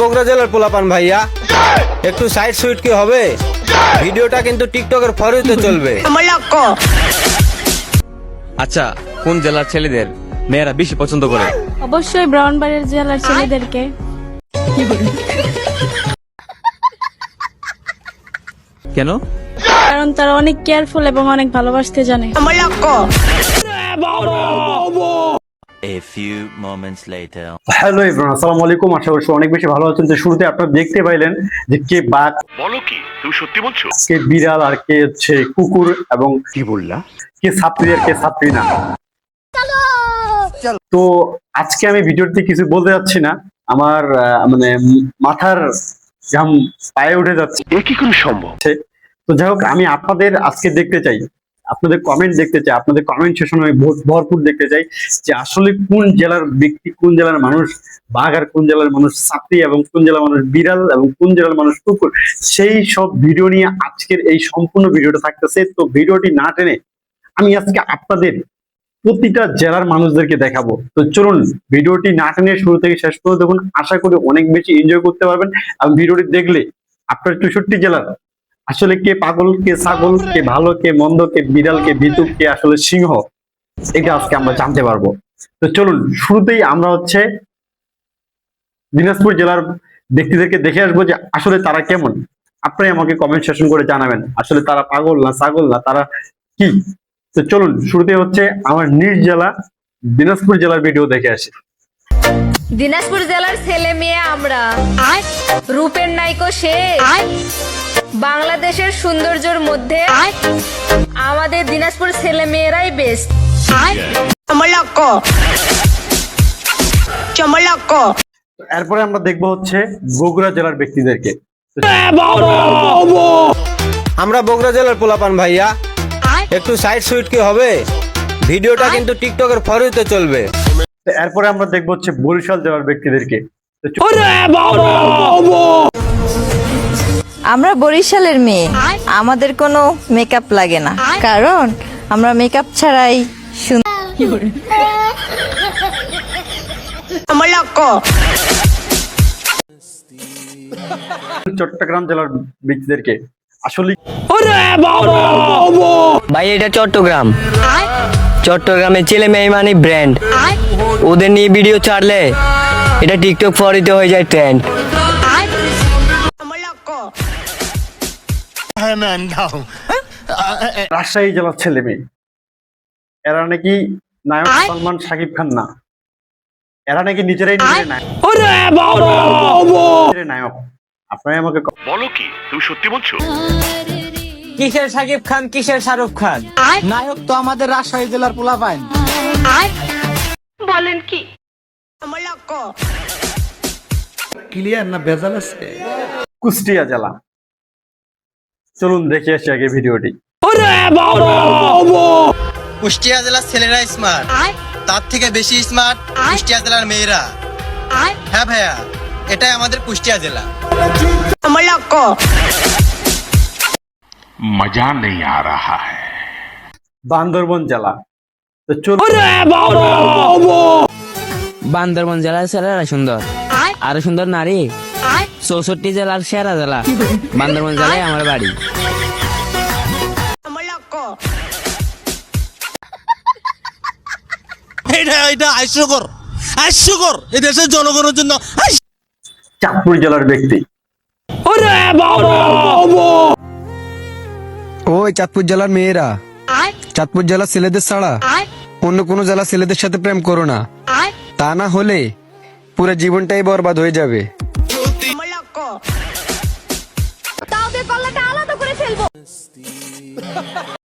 বগুড়া জেলার পোলাপান ভাইয়া। একটু সাইড সুইট কি হবে? ভিডিওটা কিন্তু টিকটকের ফরিতে চলবে। আচ্ছা কোন জেলার ছেলেদের মেয়েরা বেশি পছন্দ করে? অবশ্যই ব্রাউনবাড়ির জেলার ছেলেদেরকে। কেন? কারণ তারা অনেক কেয়ারফুল এবং অনেক ভালোবাসতে জানে। A few moments later. Hello everyone আসসালামু আলাইকুম আশা করছি অনেক বেশি ভালো আছেন। তো শুরুতে আপনারা দেখতে পাইলেন যে কে বাঘ বলো কি? তুমি সত্যি বলছো? কে বিড়াল আর কে হচ্ছে কুকুর এবং কি বললা? কে ছাত্রী আর কে ছাত্রী না। তো আজকে আমি ভিডিওতে কিছু বলতে যাচ্ছি না। আমার আহ, মানে মাথার ঘাম পায়ে উঠে যাচ্ছে। এ কি করে সম্ভব? তো যাই হোক আমি আপনাদের আজকে দেখতে চাই। আপনাদের কমেন্ট দেখতে চাই। আপনাদের কমেন্ট সেশন আমি ভর- ভরপুর দেখতে চাই যে আসলে কোন জেলার ব্যক্তি, কোন জেলার মানুষ বাঘ আর কোন জেলার মানুষ ছাত্রী এবং কোন জেলার মানুষ বিড়াল এবং কোন জেলার মানুষ কুকুর, সেই সব ভিডিও নিয়ে আজকের এই সম্পূর্ণ ভিডিওটা থাকতেছে। তো ভিডিওটি না টেনে আমি আজকে আপনাদের প্রতিটা জেলার মানুষদেরকে দেখাবো। তো চলুন ভিডিওটি না টেনে শুরু থেকে শেষ করে দেখুন। আশা করি অনেক বেশি এনজয় করতে পারবেন। এবং ভিডিওটি দেখলে আপনার চৌষট্টি জেলার আসলে কে পাগল কে ছাগল কে ভালো কে মন্দ কে বিড়াল কে ভিতুক কে আসলে সিংহ এটা আজকে আমরা জানতে পারব। তো চলুন শুরুতেই আমরা হচ্ছে দিনাজপুর জেলার ব্যক্তিদেরকে দেখে আসব যে আসলে তারা কেমন। আপনি আমাকে কমেন্ট সেশন করে জানাবেন আসলে তারা পাগল না ছাগল না তারা কি? তো চলুন শুরুতে হচ্ছে আমার নিজ জেলা দিনাজপুর জেলার ভিডিও দেখে আসি। দিনাজপুর জেলার ছেলে মেয়ে আমরা। রূপের নাইকো সে। বাংলাদেশের সৌন্দর্যের মধ্যে আমাদের দিনাজপুর ছেলে মেয়েরাই বেস্ট এরপরে আমরা দেখব হচ্ছে বগুড়া জেলার ব্যক্তিদেরকে। আমরা বগুড়া জেলার পোলাপান ভাইয়া। একটু সাইড সুইট কি হবে? ভিডিওটা কিন্তু টিকটকের ফরিতে চলবে। তো এরপরে আমরা দেখব হচ্ছে বরিশাল জেলার ব্যক্তিদেরকে। আমরা বরিশালের মেয়ে। আমাদের কোনো মেকআপ লাগে না। কারণ আমরা মেকআপ ছাড়াই সুন্দর চট্টগ্রাম জেলার ব্যক্তিদেরকে আসলে ভাই এটা চট্টগ্রাম। চট্টগ্রামের ছেলে মেয়ে মানে ব্র্যান্ড ওদের নিয়ে ভিডিও ছাড়লে এটা টিকটক ফরিতে হয়ে যায় ট্রেন্ড রাজশাহী জেলার ছেলে মেয়ে। এরা নাকি নায়ক সালমান শাকিব খান না। এরা নাকি নিজেরাই নিজেরাই নায়ক। আমাকে বলো কি তুমি সত্যি বলছো? কিসের সাকিব খান কিসের শাহরুখ খান? নায়ক তো আমাদের রাজশাহী জেলার পোলা পাইন কুষ্টিয়া জেলা। চলুন দেখে আসি আগে ভিডিওটি। কুষ্টিয়া জেলার ছেলেরা স্মার্ট তার থেকে বেশি স্মার্ট কুষ্টিয়া জেলার মেয়েরা। হ্যাঁ ভাইয়া এটাই আমাদের কুষ্টিয়া জেলা। মজা নেই আ রাহা হ্যায়। বান্দরবন জেলা। তো চলুন। বান্দরবন জেলার ছেলেরা সুন্দর। আরও সুন্দর নারী। চৌষট্টি জেলার সেরা জেলা। বান্দরবন জেলায় আমার বাড়ি। এটা এটা হাস্যকর। হাস্যকর। এই দেশের জনগণের জন্য চাঁদপুর জেলার ব্যক্তি। ওই চাঁদপুর জেলার মেয়েরা। চাঁদপুর জেলার ছেলেদের ছাড়া অন্য কোনো জেলার ছেলেদের সাথে প্রেম করো না। তা না হলে পুরো জীবনটাই বরবাদ হয়ে যাবে। honesty.